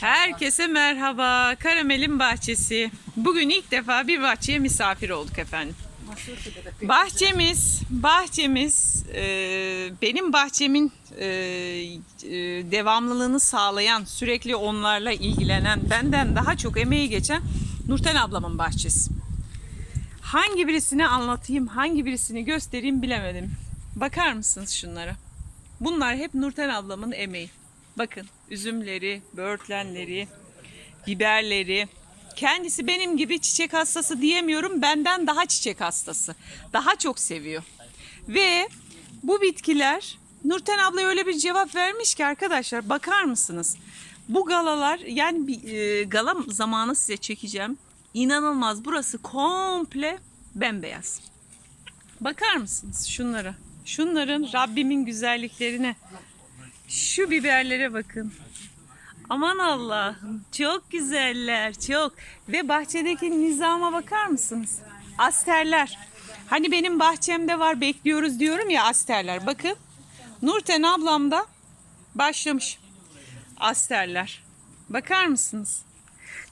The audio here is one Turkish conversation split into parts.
Herkese merhaba. Karamel'in bahçesi. Bugün ilk defa bir bahçeye misafir olduk efendim. Bahçemiz, bahçemiz e, benim bahçemin e, e, devamlılığını sağlayan, sürekli onlarla ilgilenen, benden daha çok emeği geçen Nurten ablamın bahçesi. Hangi birisini anlatayım, hangi birisini göstereyim bilemedim. Bakar mısınız şunlara? Bunlar hep Nurten ablamın emeği. Bakın üzümleri, böğürtlenleri, biberleri. Kendisi benim gibi çiçek hastası diyemiyorum. Benden daha çiçek hastası. Daha çok seviyor. Ve bu bitkiler Nurten abla öyle bir cevap vermiş ki arkadaşlar bakar mısınız? Bu galalar yani bir e, gala zamanı size çekeceğim. İnanılmaz burası komple bembeyaz. Bakar mısınız şunlara? Şunların Rabbimin güzelliklerine. Şu biberlere bakın. Aman Allah'ım çok güzeller çok. Ve bahçedeki nizama bakar mısınız? Asterler. Hani benim bahçemde var bekliyoruz diyorum ya asterler. Bakın Nurten ablam da başlamış. Asterler. Bakar mısınız?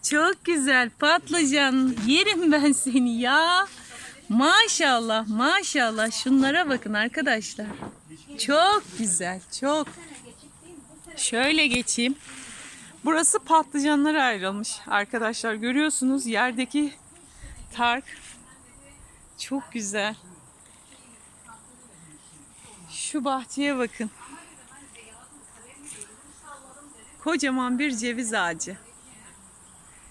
Çok güzel patlıcan. Yerim ben seni ya. Maşallah maşallah şunlara bakın arkadaşlar. Çok güzel çok. Şöyle geçeyim. Burası patlıcanlara ayrılmış arkadaşlar. Görüyorsunuz yerdeki tark çok güzel. Şu bahçeye bakın. Kocaman bir ceviz ağacı.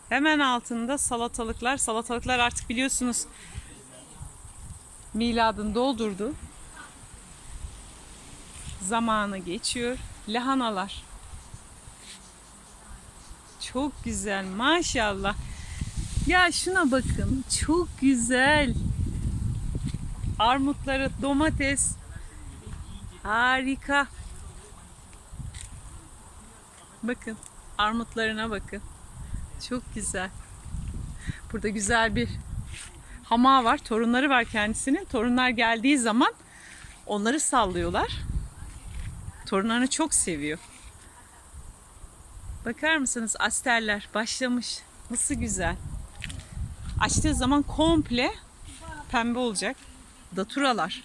Hemen altında salatalıklar. Salatalıklar artık biliyorsunuz miladın doldurdu. Zamanı geçiyor. Lahanalar. Çok güzel maşallah. Ya şuna bakın çok güzel. Armutları, domates. Harika. Bakın armutlarına bakın. Çok güzel. Burada güzel bir hamağı var. Torunları var kendisinin. Torunlar geldiği zaman onları sallıyorlar. Torunlarını çok seviyor. Bakar mısınız asterler başlamış. Nasıl güzel. Açtığı zaman komple pembe olacak. Daturalar.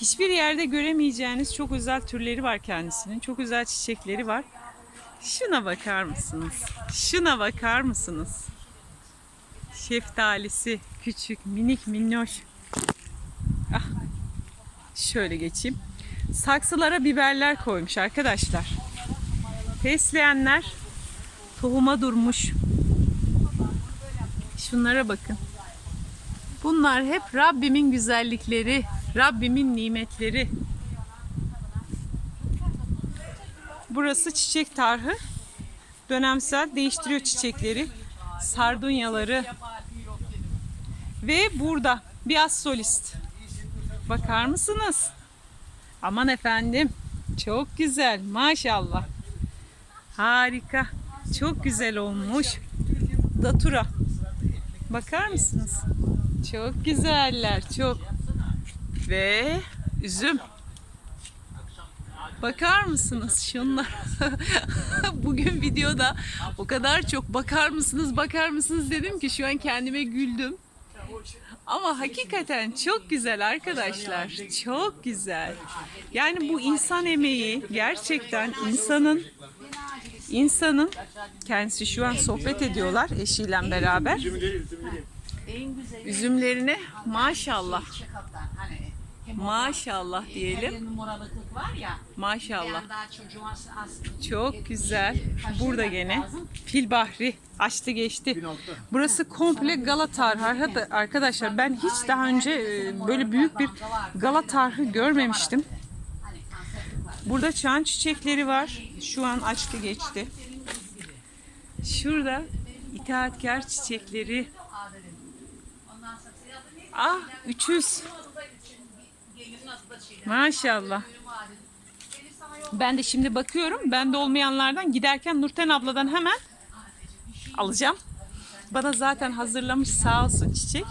Hiçbir yerde göremeyeceğiniz çok özel türleri var kendisinin. Çok özel çiçekleri var. Şuna bakar mısınız? Şuna bakar mısınız? Şeftalisi küçük, minik, minnoş. Şöyle geçeyim. Saksılara biberler koymuş arkadaşlar. Fesleğenler tohuma durmuş. Şunlara bakın. Bunlar hep Rabbimin güzellikleri, Rabbimin nimetleri. Burası çiçek tarhı. Dönemsel değiştiriyor çiçekleri, sardunyaları. Ve burada bir az solist. Bakar mısınız? Aman efendim. Çok güzel. Maşallah. Harika. Çok güzel olmuş. Datura. Bakar mısınız? Çok güzeller. Çok. Ve üzüm. Bakar mısınız şunlar? Bugün videoda o kadar çok bakar mısınız bakar mısınız dedim ki şu an kendime güldüm. Ama hakikaten çok güzel arkadaşlar. Çok güzel. Yani bu insan emeği gerçekten insanın insanın kendisi şu an sohbet ediyorlar eşiyle beraber. Üzümlerine maşallah. Maşallah diyelim. bir numaralı kız var ya. Maşallah. Daha Çok güzel. Burada gene fil bahri açtı geçti. Burası komple gala tarhı Arka- arkadaşlar. Ben hiç daha önce e, böyle büyük bir gala tarhı görmemiştim. Burada çan çiçekleri var. Şu an açtı geçti. Şurada itaatkar çiçekleri. Ondan sonra Ah 300. Maşallah. Ben de şimdi bakıyorum. Bende olmayanlardan giderken Nurten abladan hemen alacağım. Bana zaten hazırlamış sağ olsun çiçek.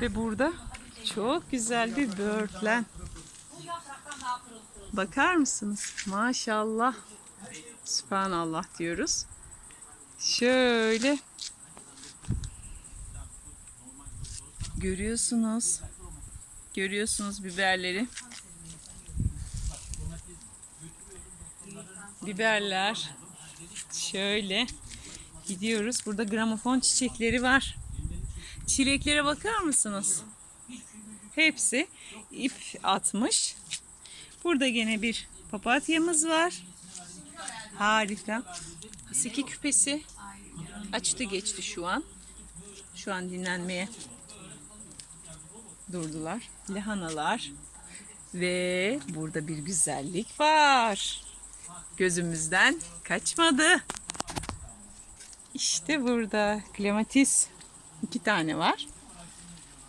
Ve burada çok güzel bir böğürtlen. Bakar mısınız? Maşallah. Sübhanallah diyoruz. Şöyle görüyorsunuz. Görüyorsunuz biberleri. Biberler. Şöyle gidiyoruz. Burada gramofon çiçekleri var. Çileklere bakar mısınız? Hepsi ip atmış. Burada gene bir papatyamız var. Harika. Haseki küpesi açtı geçti şu an. Şu an dinlenmeye durdular. Lahanalar ve burada bir güzellik var. Gözümüzden kaçmadı. İşte burada klematis iki tane var.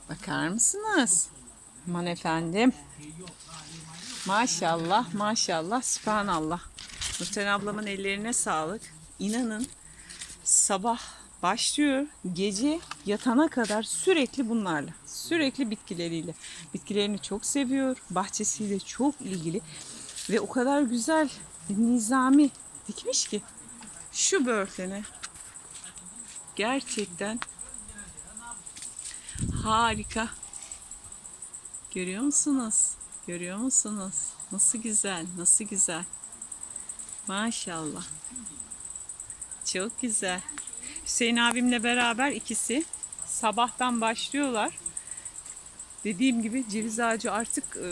Bakar mısınız? Aman efendim. Maşallah, maşallah, sübhanallah. Nurten ablamın ellerine sağlık. İnanın sabah başlıyor, gece yatana kadar sürekli bunlarla, sürekli bitkileriyle. Bitkilerini çok seviyor, bahçesiyle çok ilgili ve o kadar güzel nizami dikmiş ki şu börtene gerçekten harika. Görüyor musunuz? Görüyor musunuz? Nasıl güzel, nasıl güzel. Maşallah. Çok güzel. Hüseyin abimle beraber ikisi sabahtan başlıyorlar. Dediğim gibi ceviz ağacı artık e,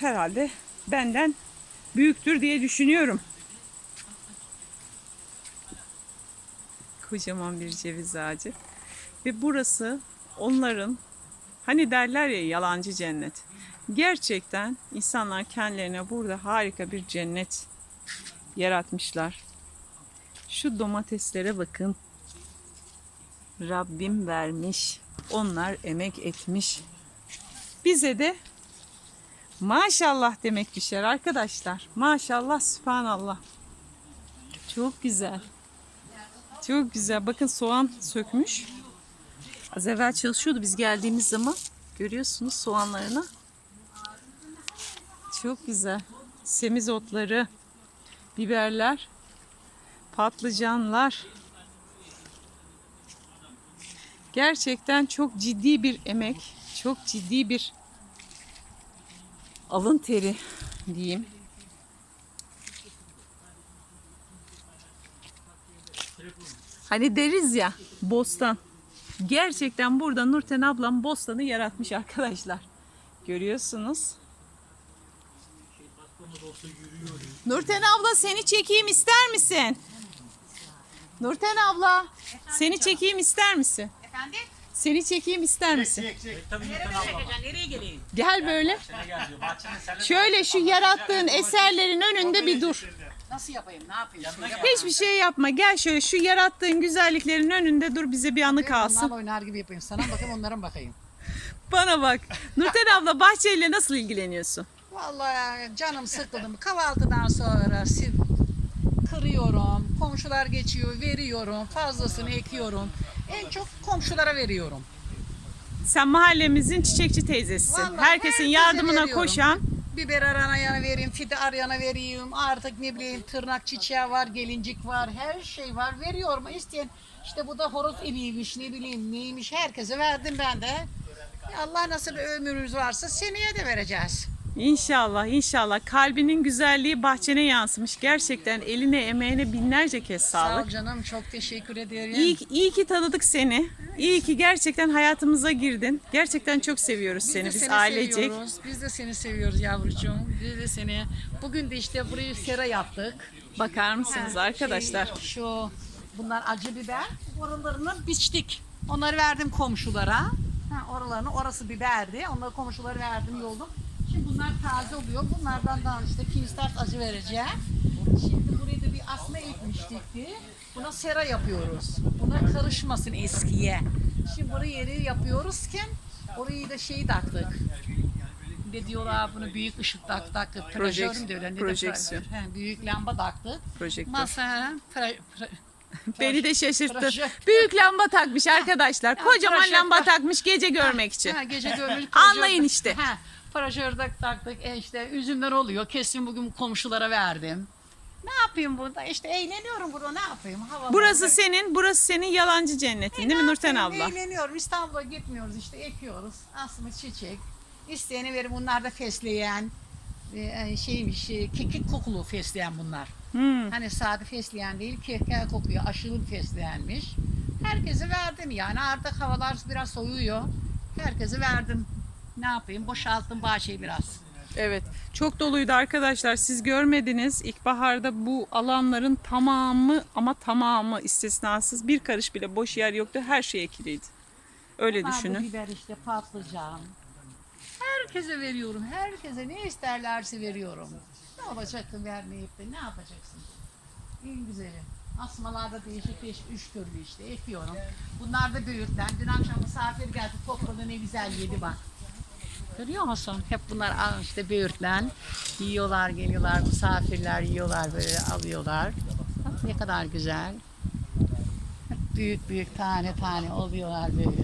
herhalde benden büyüktür diye düşünüyorum. Kocaman bir ceviz ağacı. Ve burası onların hani derler ya yalancı cennet. Gerçekten insanlar kendilerine burada harika bir cennet yaratmışlar. Şu domateslere bakın. Rabbim vermiş. Onlar emek etmiş. Bize de maşallah demek düşer arkadaşlar. Maşallah, sübhanallah. Çok güzel. Çok güzel. Bakın soğan sökmüş. Az evvel çalışıyordu biz geldiğimiz zaman. Görüyorsunuz soğanlarını. Çok güzel. Semizotları, biberler, patlıcanlar. Gerçekten çok ciddi bir emek, çok ciddi bir alın teri diyeyim. Hani deriz ya bostan. Gerçekten burada Nurten ablam bostanı yaratmış arkadaşlar. Görüyorsunuz. Nurten abla seni çekeyim ister misin? Nurten abla seni çekeyim ister misin? Efendim? Seni çekeyim ister misin? Nereye çekeceksin? Nereye geleyim? Gel böyle. Şöyle şu yarattığın eserlerin önünde bir dur. Nasıl yapayım? Ne yapayım? Şöyle Hiçbir şey yapma. Gel şöyle şu yarattığın güzelliklerin önünde dur bize bir anı kalsın. Onlarla oynar gibi yapayım. Sana bakayım onlara bakayım. Bana bak. Nurten abla bahçeyle nasıl ilgileniyorsun? Vallahi canım sıkıldım. Kahvaltıdan sonra sil, kırıyorum. Komşular geçiyor, veriyorum. Fazlasını ekiyorum. En çok komşulara veriyorum. Sen mahallemizin çiçekçi teyzesisin. Vallahi Herkesin herkese yardımına veriyorum. koşan. Biber arayana vereyim, fide arayana vereyim. Artık ne bileyim tırnak çiçeği var, gelincik var, her şey var. Veriyorum. İsteyen işte bu da horoz ibiymiş, ne bileyim neymiş. Herkese verdim ben de. Allah nasıl ömrümüz varsa seneye de vereceğiz. İnşallah inşallah kalbinin güzelliği bahçene yansımış. Gerçekten eline emeğine binlerce kez Sağ ol sağlık. canım çok teşekkür ederim. İyi, iyi ki tanıdık seni. İyi ki gerçekten hayatımıza girdin. Gerçekten çok seviyoruz seni biz ailecek. seviyoruz. Biz de seni seviyoruz yavrucuğum. Biz de seni. Bugün de işte burayı sera yaptık. Bakar mısınız Ha, arkadaşlar? şey, şu bunlar acı biber. Oralarını biçtik. Onları verdim komşulara. Ha, oralarını orası biberdi. Onları komşulara verdim yoldum. Şimdi bunlar taze oluyor. Bunlardan da işte kinstat acı vereceğim. Şimdi buraya da bir asma ekmiştik ki. Buna sera yapıyoruz. Buna karışmasın eskiye. Şimdi burayı yeri yapıyoruzken orayı da şeyi taktık. Ne diyorlar bunu büyük ışık tak tak. Projeksiyon. Öyle, ne de- projeksiyon. He, büyük lamba taktık. Projektör. Masa, pre- pre- Beni de şaşırttı. Büyük lamba takmış arkadaşlar. Kocaman lamba takmış gece görmek için. Ha, gece görmüş. Anlayın işte. Ha, paraşörde taktık. E işte üzümler oluyor. Kesin bugün komşulara verdim. Ne yapayım burada? İşte eğleniyorum burada. Ne yapayım? Hava Burası senin, burası senin yalancı cennetin değil mi Nurten abla? Eğleniyorum. İstanbul'a gitmiyoruz işte ekiyoruz. Aslında çiçek. İsteyeni verin. Bunlar da fesleğen. e, şeymiş, e, kekik kokulu fesleğen bunlar. Hmm. Hani sade fesleğen değil, kekik kokuyor. Aşırı bir fesleğenmiş. Herkese verdim yani artık havalar biraz soğuyor. Herkese verdim. Ne yapayım? Boşalttım bahçeyi biraz. Evet, çok doluydu arkadaşlar. Siz görmediniz. İlkbaharda bu alanların tamamı ama tamamı istisnasız bir karış bile boş yer yoktu. Her şey ekiliydi. Öyle Bunlar düşünün. biber işte patlıcan. Herkese veriyorum. Herkese ne isterlerse veriyorum. Ne yapacaksın vermeyip de ne yapacaksın? En güzeli. Asmalarda değişik değişik üç türlü işte ekiyorum. Bunlar da büyükten. Dün akşam misafir geldi topladı ne güzel yedi bak. Görüyor musun? Hep bunlar işte böğürtlen. Yiyorlar, geliyorlar, misafirler yiyorlar böyle alıyorlar. Bak ne kadar güzel. Hep büyük büyük tane tane oluyorlar böyle.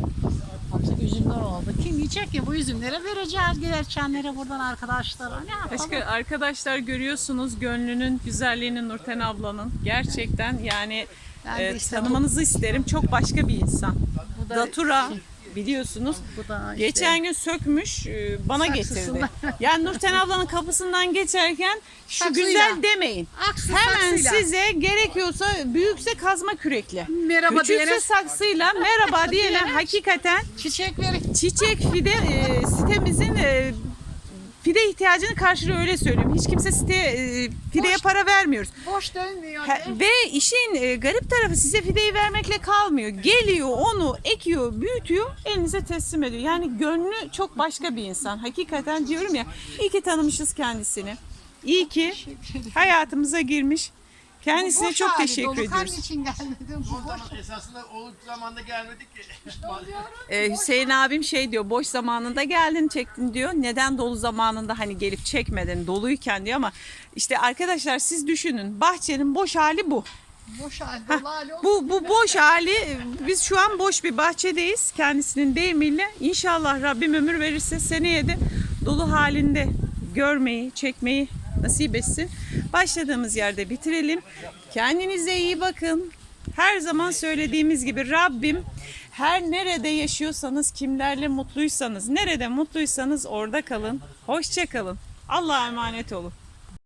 Baksana üzümler oldu. Kim yiyecek ki bu üzümlere vereceğiz geçenlere buradan arkadaşlara. Ne yapalım? Başka arkadaşlar görüyorsunuz gönlünün güzelliğini Nurten ablanın. Gerçekten yani e, işte tanımanızı isterim. Çok başka bir insan. Bu da Datura şey- biliyorsunuz. Bu da işte- Geçen gün sökmüş e, bana getirdi. Saksısından. Yani Nurten ablanın kapısından geçerken şu Saksıyla. güzel demeyin. Aksı Hemen saksıyla. size gerekiyorsa büyükse kazma kürekle. Merhaba Küçükse diyene saksıyla merhaba diyene hakikaten çiçek verin. çiçek fide e, sitemizin e, fide ihtiyacını karşılıyor öyle söyleyeyim. Hiç kimse site e, fideye Boş- para vermiyoruz. Boş dönmüyor. Ha- ve işin e, garip tarafı size fideyi vermekle kalmıyor. Geliyor onu ekiyor, büyütüyor, elinize teslim ediyor. Yani gönlü çok başka bir insan. Hakikaten diyorum ya, iyi ki tanımışız kendisini. İyi ki hayatımıza girmiş. Kendisine çok hali teşekkür dolu. ediyoruz. Kan için gelmedim. Zaman esasında o zamanda gelmedik ki. Ee, Hüseyin abim şey diyor boş zamanında geldin çektin diyor. Neden dolu zamanında hani gelip çekmedin doluyken diyor ama işte arkadaşlar siz düşünün bahçenin boş hali bu. Boş hali dolu hali olsun. Bu bu boş hali biz şu an boş bir bahçedeyiz kendisinin deyimiyle. İnşallah Rabbim ömür verirse seneye de dolu halinde görmeyi, çekmeyi nasip etsin. Başladığımız yerde bitirelim. Kendinize iyi bakın. Her zaman söylediğimiz gibi Rabbim her nerede yaşıyorsanız, kimlerle mutluysanız, nerede mutluysanız orada kalın. Hoşça kalın. Allah'a emanet olun.